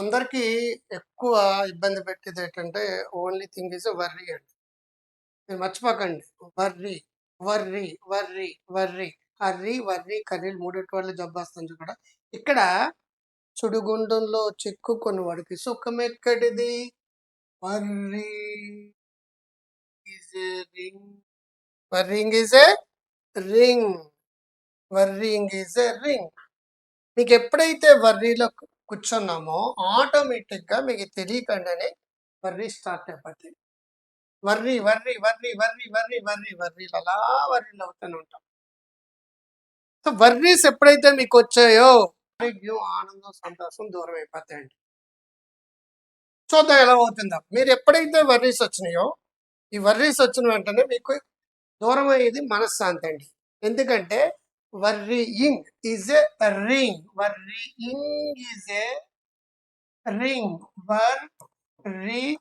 అందరికీ ఎక్కువ ఇబ్బంది పెట్టేది ఏంటంటే ఓన్లీ థింగ్ ఈజ్ వర్రీ అండి. మీరు మర్చిపోకండి. Worry, worry, worry, worry. Hurry, worry, కర్రీలు మూడిటి జబ్బు వస్తుంది కూడా ఇక్కడ చుడుగుండంలో చిక్కుకొని వాడికి సుఖమెక్కడిది? Worry is ring. Worrying is a ring. Worrying is a ring. మీకు ఎప్పుడైతే వర్రీలో కూర్చున్నామో ఆటోమేటిక్‌గా మీకు తెలియకుండానే వర్రీ స్టార్ట్ అయిపోద్ది. Worry, worry, worry, worry, worry, worry, వర్రీలు అలా వర్రీలు అవుతూనే ఉంటాం. సో, వర్రీస్ ఎప్పుడైతే మీకొచ్చాయో ఆరోగ్యం, ఆనందం, సంతోషం దూరం అయిపోతాయండి. చూద్దాం ఎలా అవుతుందా మీరు ఎప్పుడైతే వర్రీస్ వచ్చినాయో, ఈ వర్రీస్ వచ్చిన వెంటనే మీకు దూరం అయ్యేది మనశ్శాంతి అండి. ఎందుకంటే worrying is a ring. Worrying is a ring. Worry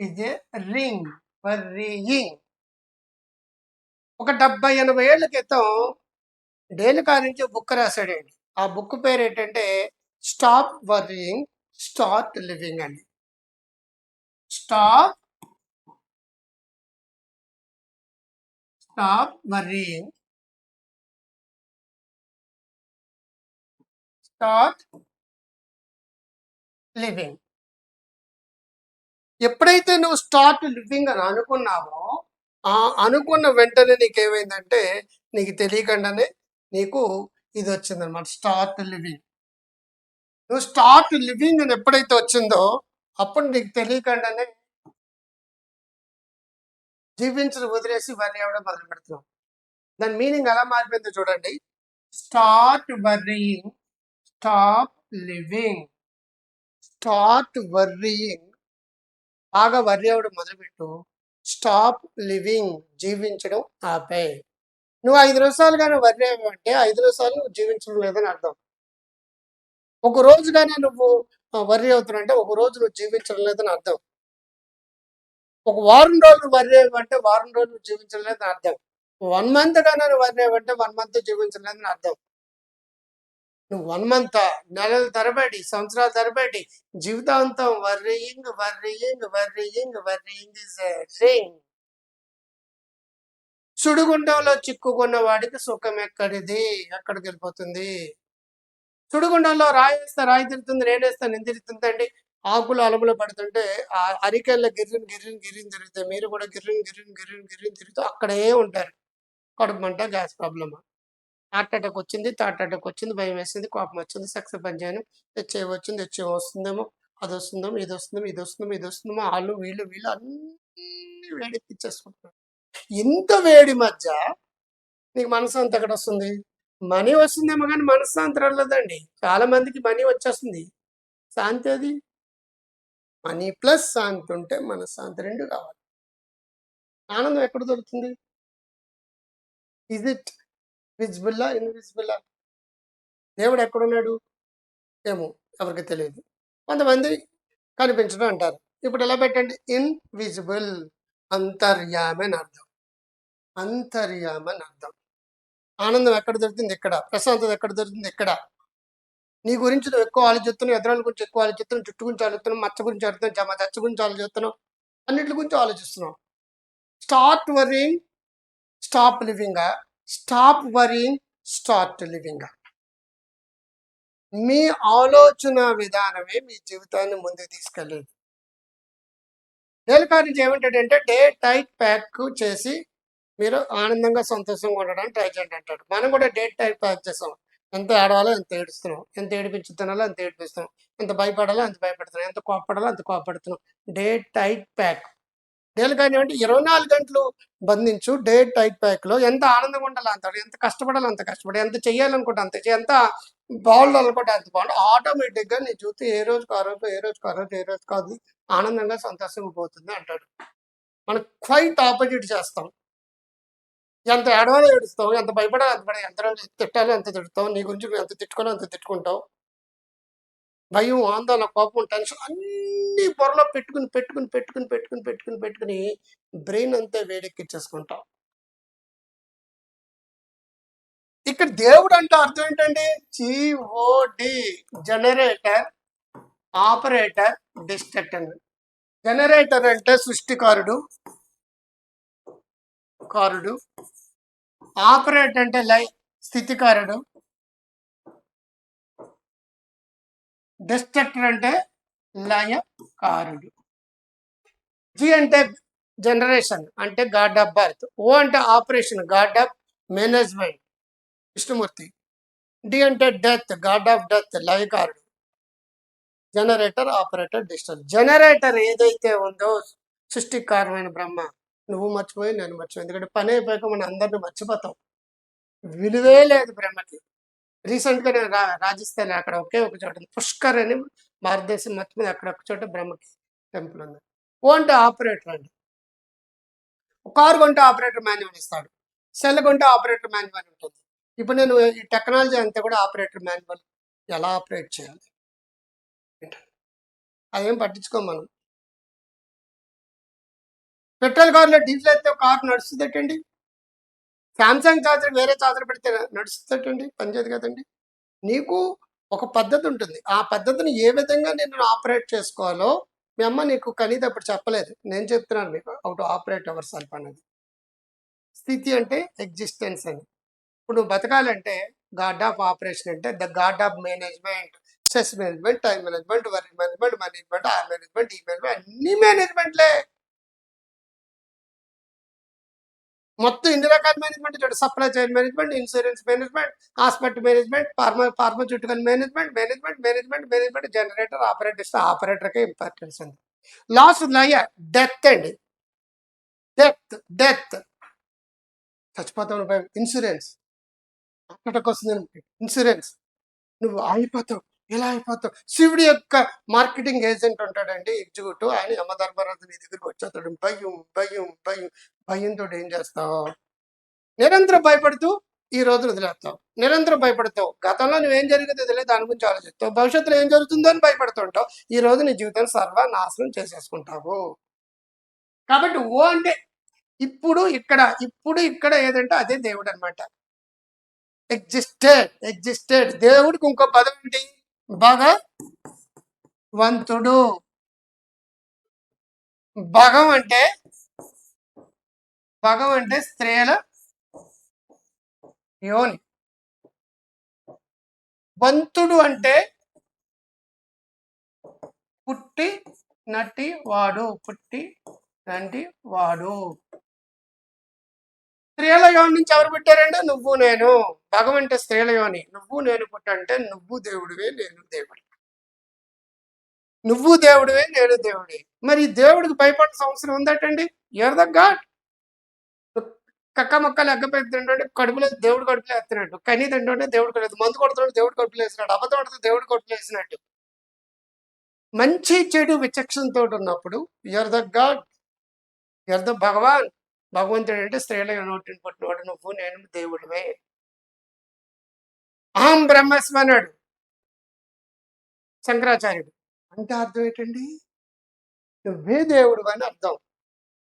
is a ring. Worrying. ఒక డెబ్బై ఎనభై ఏళ్ళ క్రితం డేల్ నుంచి బుక్ రాసాడండి. ఆ బుక్ పేరు ఏంటంటే 'స్టాప్ వర్రీయింగ్ స్టార్ట్ లివింగ్' అండి. Stop stop worrying start living. ఎప్పుడైతే నువ్వు స్టార్ట్ లివింగ్ అని అనుకున్నావో, ఆ అనుకున్న వెంటనే నీకేమైందంటే, నీకు తెలియకుండానే నీకు ఇది వచ్చిందనమాట స్టార్ట్ లివింగ్. నువ్వు స్టార్ట్ లివింగ్ అని ఎప్పుడైతే వచ్చిందో, అప్పుడు నీకు తెలియకుండానే జీవించడం వదిలేసి వర్రీ అవ్వడం మొదలుపెడుతున్నావు. దాని మీనింగ్ ఎలా మారిపోయిందో చూడండి. Start worrying stop living. Start worrying బాగా వర్రీ అవ్వడం మొదలుపెట్టు. స్టాప్ లివింగ్ జీవించడం ఆపే నువ్వు ఐదు రోజులు కానీ వర్రీ అవ్వంటే ఐదు రోజులు జీవించడం లేదని అర్థం. ఒక రోజు కానీ నువ్వు వర్రీ అవుతున్నా అంటే ఒక రోజు నువ్వు జీవించడం లేదని అర్థం. ఒక వారం రోజులు వర్రీ వారం రోజులు జీవించలేదని అర్థం. వన్ మంత్ గాని నువ్వు వర్రీ అయ్యావంటే 1 మంత్ జీవించడం లేదని అర్థం. నువ్వు వన్ మంత్ నెలల తరబడి, సంవత్సరాల తరబడి జీవితాంతం worrying, worrying, worrying, worrying is ring. సుడిగుండంలో చిక్కుకున్న వాడికి సుఖం ఎక్కడిది? ఎక్కడికెళ్ళిపోతుంది? సుడిగుండంలో రాయేస్తే రాయి తిరుగుతుంది, నేనేస్తే నేను తిరుగుతుందండి. ఆకులు అలములు పడుతుంటే ఆ అరికెళ్ళ గిర్రున, గిర్రున, గిర్రున తిరుగుతాయి. మీరు కూడా గిర్రున, గిర్రున, గిర్రున, గిర్రున తిరుగుతూ అక్కడే ఉంటారు. కడుపు మంట, గ్యాస్ ప్రాబ్లమా? హార్ట్ అటాక్ వచ్చింది, థాట్ అటాక్ వచ్చింది, భయమేసింది, కోపం వచ్చింది, సెక్స్ పని చేయను, వచ్చింది, హెచ్ఐవి వస్తుందేమో, అది వస్తుందేమో ఇది వస్తుందేమో ఇది వస్తుందేమో ఇది వస్తుందేమో ఆలు వీళ్ళు, వీళ్ళు అన్ని వేడెక్కిచ్చేసుకుంటున్నారు. ఇంత వేడి మధ్య నీకు మనశ్శాంతి ఎక్కడొస్తుంది? మనీ వస్తుందేమో కానీ మనశ్శాంతి రాలేదండి. చాలా మందికి మనీ వచ్చేస్తుంది. శాంతి అది మనీ ప్లస్ శాంతి ఉంటే మనశ్శాంతి రెండు కావాలి. ఆనందం ఎక్కడ దొరుకుతుంది? ఇజ్ ఇట్ విజిబుల్లా ఇన్విజిబుల్లా దేవుడు ఎక్కడున్నాడు? ఏమో ఎవరికి తెలియదు కొంతమంది కనిపించడం అంటారు. ఇప్పుడు ఎలా పెట్టండి ఇన్విజిబుల్ అంతర్యామి అని అర్థం. అంతర్యామ అని అర్థం. ఆనందం ఎక్కడ దొరుకుతుంది? ఇక్కడ. ప్రశాంతత ఎక్కడ దొరుకుతుంది? ఇక్కడ. నీ గురించి నువ్వు ఎక్కువ ఆలోచిస్తున్నావు, ఎదురాల గురించి ఎక్కువ ఆలోచిస్తున్నావు, జుట్టు గురించి ఆలోచిస్తున్నావు, మచ్చ గురించి ఆలోచిస్తున్నావు, జమ చచ్చ గురించి ఆలోచిస్తున్నావు. అన్నిటి గురించి ఆలోచిస్తున్నావు. Start worrying stop living stop worrying start living మీ ఆలోచన విధానమే మీ జీవితాన్ని ముందుకు తీసుకెళ్ళేది. డేల్ ఏమంటాడంటే డే టైట్ ప్యాక్ చేసి మీరు ఆనందంగా, సంతోషంగా ఉండడానికి ట్రై చేయండి అంటాడు. మనం కూడా డేట్ టైప్ ప్యాక్ చేసాం. ఎంత ఏడవాలో ఎంత ఏడుస్తున్నాం. ఎంత ఏడిపించుతున్నాలో అంత ఏడిపిస్తున్నాం. ఎంత భయపడాలో అంత భయపడుతున్నాం ఎంత కోప్పడాలో అంత కోప్పడుతున్నాం. Day tight pack. Dale Carnegie అంటే 24 గంటలు బంధించు డే టైట్ ప్యాక్‌లో ఎంత ఆనందంగా ఉండాలో అంటాడు. ఎంత కష్టపడాలో అంత కష్టపడి ఎంత చేయాలనుకుంటే అంత చెయ్యి. ఎంత బాగుండాలనుకుంటే అంత బాగుండు. ఆటోమేటిక్‌గా నీ చూస్తే ఏ రోజుకు ఆ రోజు, ఏ రోజుకు ఆ రోజు, ఏ రోజు కాదు ఆనందంగా, సంతోషంగా పోతుంది అంటాడు. మనం క్వైట్ ఆపోజిట్ చేస్తాం. ఎంత ఏడవాలో ఏడుస్తావు. ఎంత భయపడాలో? అంత ఎంత తిట్టాలో? అంత తిడతావు. నీ గురించి ఎంత తిట్టుకోవాలో అంత తిట్టుకుంటావు. భయం, ఆందోళన, కోపం, టెన్షన్ అన్నీ పొరలో పెట్టుకొని, పెట్టుకుని పెట్టుకుని పెట్టుకుని పెట్టుకుని పెట్టుకుని బ్రెయిన్ అంతా వేడెక్కించేసుకుంటాం ఇక్కడ దేవుడు అంటే అర్థం ఏంటండి? G O D generator operator destructor generator అంటే సృష్టికారుడు కారుడు. ఆపరేటర్ అంటే లై స్థితికారుడు. డిస్ట్రక్టర్ అంటే లయకారుడు. జి అంటే జనరేషన్ అంటే గాడ్ ఆఫ్ బర్త్. ఓ అంటే operation God of management. Vishnumurthy. D అంటే డెత్ గాడ్ ఆఫ్ డెత్ లయకారుడు. జనరేటర్ ఆపరేటర్ డిస్టర్ జనరేటర్ ఏదైతే ఉందో సృష్టికారమైన బ్రహ్మ. నువ్వు మర్చిపోయి నేను మర్చిపోయి. ఎందుకంటే పని అయిపోయాక మనం అందరిని మర్చిపోతాం. విలువే లేదు బ్రహ్మకి రీసెంట్గా నేను రా- రాజస్థాన్ అక్కడ ఒకే ఒక చోట పుష్కర్ అని భారతదేశం మొత్తం మీద అక్కడ ఒక చోట బ్రహ్మకి టెంపుల్ ఉంది. ఓ అంటే ఆపరేటర్ అండి. కారు కొంటే ఆపరేటర్ మాన్యువల్ ఇస్తాడు. సెల్ కొంటే ఆపరేటర్ మాన్యువల్ ఉంటుంది. ఇప్పుడు నేను ఈ టెక్నాలజీ అంతా కూడా ఆపరేటర్ మాన్యువల్ ఎలా ఆపరేట్ చేయాలి? అదేం పట్టించుకోం మనం. పెట్రోల్ కార్లో డీజిల్ అయితే కారు నడుస్తుందటండి. శాంసంగ్ చార్జర్ వేరే చార్జర్ పెడితే నడుస్తుందటండి పనిచేయదు కదండి. నీకు ఒక పద్ధతి ఉంటుంది. ఆ పద్ధతిని ఏ విధంగా నేను ఆపరేట్ చేసుకోవాలో మీ అమ్మ నీకు కనీత అప్పుడు చెప్పలేదు. నేను చెప్తున్నాను మీకు అవుట్ ఆపరేట్ అవర్ సెల్ఫ్ అనేది స్థితి అంటే ఎగ్జిస్టెన్స్ అని. ఇప్పుడు నువ్వు బతకాలంటే గాడ్ ఆఫ్ ఆపరేషన్ అంటే the god of management stress management time management worry management management ఆ మేనేజ్మెంట్ ఈ మేనేజ్మెంట్ అన్ని మేనేజ్మెంట్లే. మొత్తం ఇన్ని రకాల మేనేజ్మెంట్ చూడండి supply chain management insurance management hospital management pharma pharmaceutical management management management management generator operator ఆపరేటర్కే importance ఉంది లాస్ట్ లయ డెత్ అండి. డెత్ డెత్ చచ్చిపోతావు నువ్వు ఇన్సూరెన్స్ అక్కడికి వస్తుంది ఇన్సూరెన్స్ నువ్వు ఆగిపోతావు. ఎలా అయిపోతావు శివుడి యొక్క మార్కెటింగ్ ఏజెంట్ ఉంటాడండి ఎగ్జిక్యూటివ్ ఆయన యమధర్మరాజు నీ దగ్గరికి వచ్చేస్తాడు. భయం భయం భయం. భయంతో ఏం చేస్తావు? నిరంతరం భయపడుతూ ఈ రోజు వదిలేస్తావు. నిరంతరం భయపడతావు. గతంలో నువ్వేం జరిగిందో తెలియదు దాని గురించి ఆలోచిస్తావు. భవిష్యత్తులో ఏం జరుగుతుందో అని భయపడుతుంటావు. ఈ రోజు నీ జీవితాన్ని సర్వనాశనం చేసేసుకుంటావు. కాబట్టి ఓ అంటే ఇప్పుడు ఇక్కడ ఇప్పుడు ఇక్కడ ఏదంటే అదే దేవుడు అనమాట ఎగ్జిస్టెడ్ ఎగ్జిస్టెడ్ దేవుడికి ఇంకో పదం ఏంటి? వంతుడు. భగం అంటే భగం అంటే స్త్రీల యోని. వంతుడు అంటే పుట్టి నటి వాడు పుట్టి నంటి వాడు. స్త్రీల యోని నుంచి ఎవరు పుట్టారంటే నువ్వు నేను. భగం అంటే స్త్రీల యోని. నువ్వు నేను పుట్టంటే నువ్వు దేవుడివే నేను దేవుడి. నువ్వు దేవుడివే నేను దేవుడి. మరి దేవుడికి భయపడాల్సిన అవసరం ఉందటండి? ఎవరి ద గాడ్. కక్క మొక్కలు ఎగ్గ పెడుతుంటే కడుపులో దేవుడు కడుపులో వేస్తున్నట్టు కనీ తింటుంటే దేవుడు కడుపు మందు కొడుతుంటే దేవుడు కడుపులో వేసినట్టు అబద్ధం దేవుడు కడుపులో వేసినట్టు మంచి చెడు విచక్షణతో ఉన్నప్పుడు your the god your the Bhagwan. భగవంతుడు అంటే స్త్రీల నోటిని పుట్టినవాడు నువ్వు నేను దేవుడివే. అహం బ్రహ్మస్మి అన్నాడు శంకరాచార్యుడు. అంటే అర్థం ఏంటండి? నువ్వే దేవుడు అని అర్థం.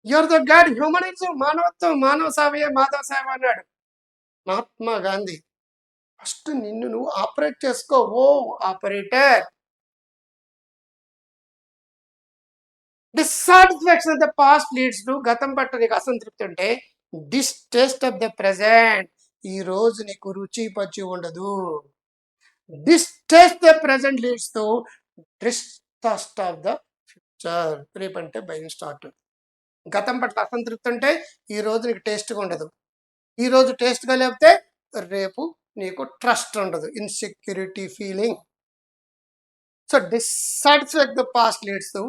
యువర్ ద గాడ్ హ్యూమనిజం మానవత్వం మానవ సేవయే మాధవ సేవ అన్నాడు. మహాత్మా గాంధీ ఫస్ట్ నిన్ను నువ్వు ఆపరేట్ చేసుకో. O operator dissatisfaction of the past leads to గతం పట్ల నీకు అసంతృప్తి ఉంటే డిస్టేస్ట్ ఆఫ్ ద ప్రజెంట్ ఈ రోజు నీకు రుచి పచ్చి ఉండదు. Distaste the present leads to distrust of the future రేపంటే భయం స్టార్ట్ గతం పట్ల అసంతృప్తి ఉంటే ఈ రోజు నీకు టేస్ట్గా ఉండదు. ఈ రోజు టేస్ట్గా లేకపోతే రేపు నీకు ట్రస్ట్ ఉండదు. Insecurity feeling so dissatisfaction the past leads to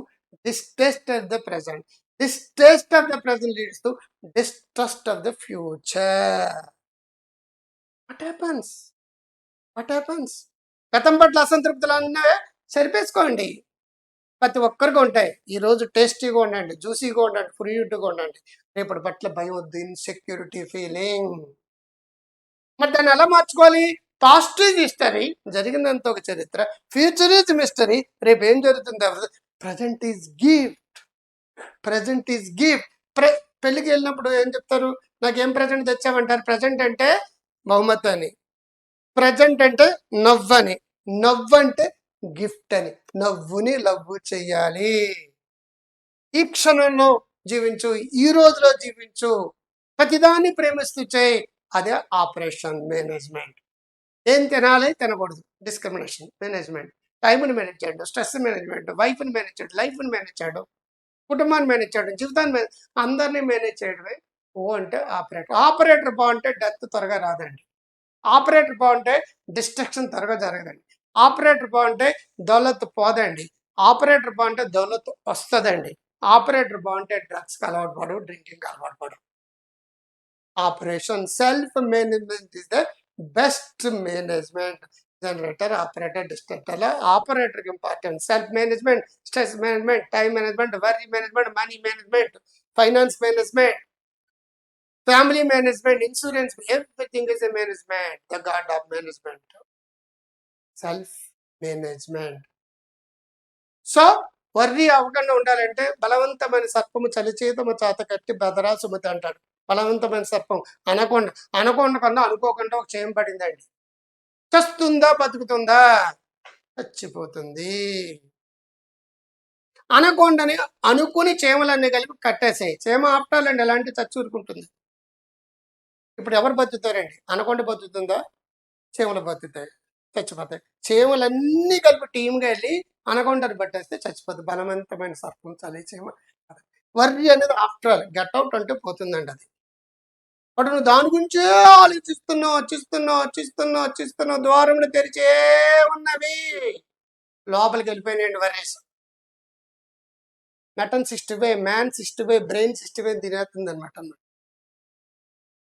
distaste of the present. Distaste of the present leads to distrust of the future what happens What happens? గతం పట్ల అసంతృప్తులు అన్నవే సరిపేసుకోండి. ప్రతి ఒక్కరికి ఉంటాయి. ఈ రోజు టేస్టీగా ఉండండి జ్యూసీగా ఉండండి ఫ్రూట్గా ఉండండి. రేపటి పట్ల భయం వద్దు ఇన్సెక్యూరిటీ ఫీలింగ్ మరి దాన్ని ఎలా మార్చుకోవాలి? పాస్ట్ ఈజ్ హిస్టరీ జరిగిందంత ఒక చరిత్ర ఫ్యూచర్ ఈజ్ మిస్టరీ రేపు ఏం జరుగుతుంది present is gift present is gift ప్ర పెళ్ళికి వెళ్ళినప్పుడు ఏం చెప్తారు? నాకు ఏం ప్రజెంట్ తెచ్చామంటారు ప్రజెంట్ అంటే బహుమతి అని ప్రజెంట్ అంటే నవ్వని. నవ్వంటే గిఫ్ట్ అని నవ్వుని లవ్వు చెయ్యాలి. ఈ క్షణంలో జీవించు ఈ రోజులో జీవించు. ప్రతిదాన్ని ప్రేమిస్తూ చేయి. అదే ఆపరేషన్ మేనేజ్మెంట్. ఏం తినాలి? తినకూడదు. Discrimination management. టైంని మేనేజ్ చేయడం స్ట్రెస్ మేనేజ్మెంట్ వైఫ్ని మేనేజ్ చేయడం లైఫ్ని మేనేజ్ చేయడం కుటుంబాన్ని మేనేజ్ చేయడం జీవితాన్ని మేనేజ్ అందరినీ మేనేజ్ చేయడమే. ఓ అంటే ఆపరేటర్. ఆపరేటర్ బాగుంటే డెత్ త్వరగా రాదండి. ఆపరేటర్ బాగుంటే డిస్ట్రక్షన్ త్వరగా జరగదండి. ఆపరేటర్ బాగుంటే దౌలత్ పోదండి. ఆపరేటర్ బాగుంటే దౌలత్ వస్తుందండి. ఆపరేటర్ బాగుంటే డ్రగ్స్కి అలవాటు పడు డ్రింకింగ్ అలవాటు పడు operation self management is the best management. Generator operator destructor ఆపరేటర్కి important. Self management stress management time management worry management money management finance management family management insurance everything is a management. The god of management. Self management so worry అవ్వకుండా ఉండాలంటే బలవంతమైన సర్పము చలిచేతము చేత కట్టి బెదరా సుమతి అంటాడు. బలవంతమైన సర్పం. Anaconda anaconda కన్నా అనుకోకుండా ఒక చేయం పడిందండి. చస్తుందా బతుకుతుందా? చచ్చిపోతుంది. అనకొండని అనుకుని చేమలన్నీ కలిపి కట్టేసాయి. చేమ ఆపటాలండి ఎలాంటి చచ్చూరుకుంటుంది ఇప్పుడు ఎవరు బతుకుతారండి? అనకొండ బతుకుతుందా? చేమలు బతుకుతాయి? చచ్చిపోతాయి. చేమలన్నీ కలిపి టీమ్గా వెళ్ళి అనకొండని పట్టేస్తే చచ్చిపోతుంది బలవంతమైన సర్పం చలి చీమ. వర్రి అనేది ఆఫ్టర్ ఆల్ గెట్ అవుట్ అంటే పోతుందండి అది. బట్ నువ్వు దాని గురించే ఆలోచిస్తున్నావు వచ్చిస్తున్నావు వచ్చిస్తున్నావు వచ్చిస్తున్నావు ద్వారములు తెరిచే ఉన్నవి. లోపలికి వెళ్ళిపోయినాయండి వర్రీస్. మెటన్ సిస్టవే మ్యాన్ సిస్టవే బ్రెయిన్ సిస్టవే తినేస్తుంది అనమాట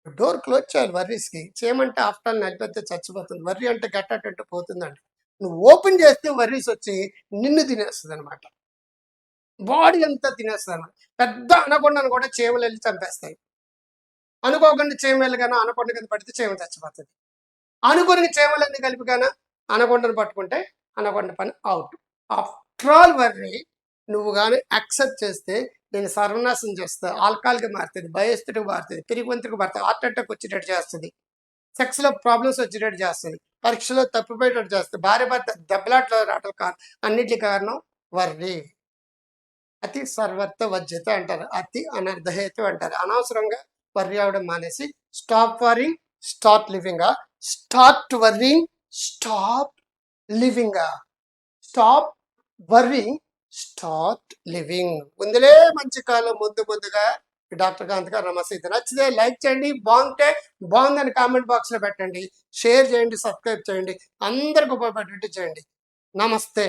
డోర్ క్లోజ్ చేయాలి వర్రీస్కి. చేయమంటే ఆఫ్టర్ ఆల్ నలిపితే చచ్చిపోతుంది. వర్రీ అంటే గట్టట్టు పోతుందండి నువ్వు ఓపెన్ చేస్తే వర్రీస్ వచ్చి నిన్ను తినేస్తుంది అనమాట బాడీ అంతా తినేస్తుంది పెద్ద అనకొండను కూడా చేమలు వెళ్ళి చంపేస్తాయి. అనుకోకుండా చేమలు కానీ అనకొండ కింద పడితే చేమ చచ్చిపోతుంది. అనుకుని చేమలన్నీ కలిపి కానీ అనకొండను పట్టుకుంటే అనకొండ పని అవుట్. ఆఫ్టర్ ఆల్ వర్రీ నువ్వు కానీ యాక్సెప్ట్ చేస్తే నేను సర్వనాశనం చేస్తుంది. ఆల్కహాల్కి మారుతుంది భయస్థుడికి మారుతుంది పిరిగివంతుడికి మారుతుంది హార్ట్ అటాక్ వచ్చేటట్టు చేస్తుంది. సెక్స్లో ప్రాబ్లమ్స్ వచ్చేటట్టు చేస్తుంది పరీక్షలో తప్పిపోయేటట్టు చేస్తుంది. భార్య భర్త దెబ్బలాట్లో రావటం కారణం అన్నిటి కారణం వర్రి. అతి సర్వర్త వజ్యత అంటారు అతి అనర్ధహేతు అంటారు. అనవసరంగా వర్రీ అవడం మానేసి stop worrying start living. Start worrying stop living. Stop worrying start living. ముందులే మంచి కాలం ముందు ముందుగా. డాక్టర్ కాంత్ గారు నమస్తే. ఇది నచ్చితే లైక్ చేయండి బాగుంటే బాగుందని కామెంట్ బాక్స్లో పెట్టండి. షేర్ చేయండి సబ్స్క్రైబ్ చేయండి. అందరికి ఉపయోగపడేట్టు చేయండి. నమస్తే.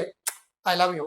I love you.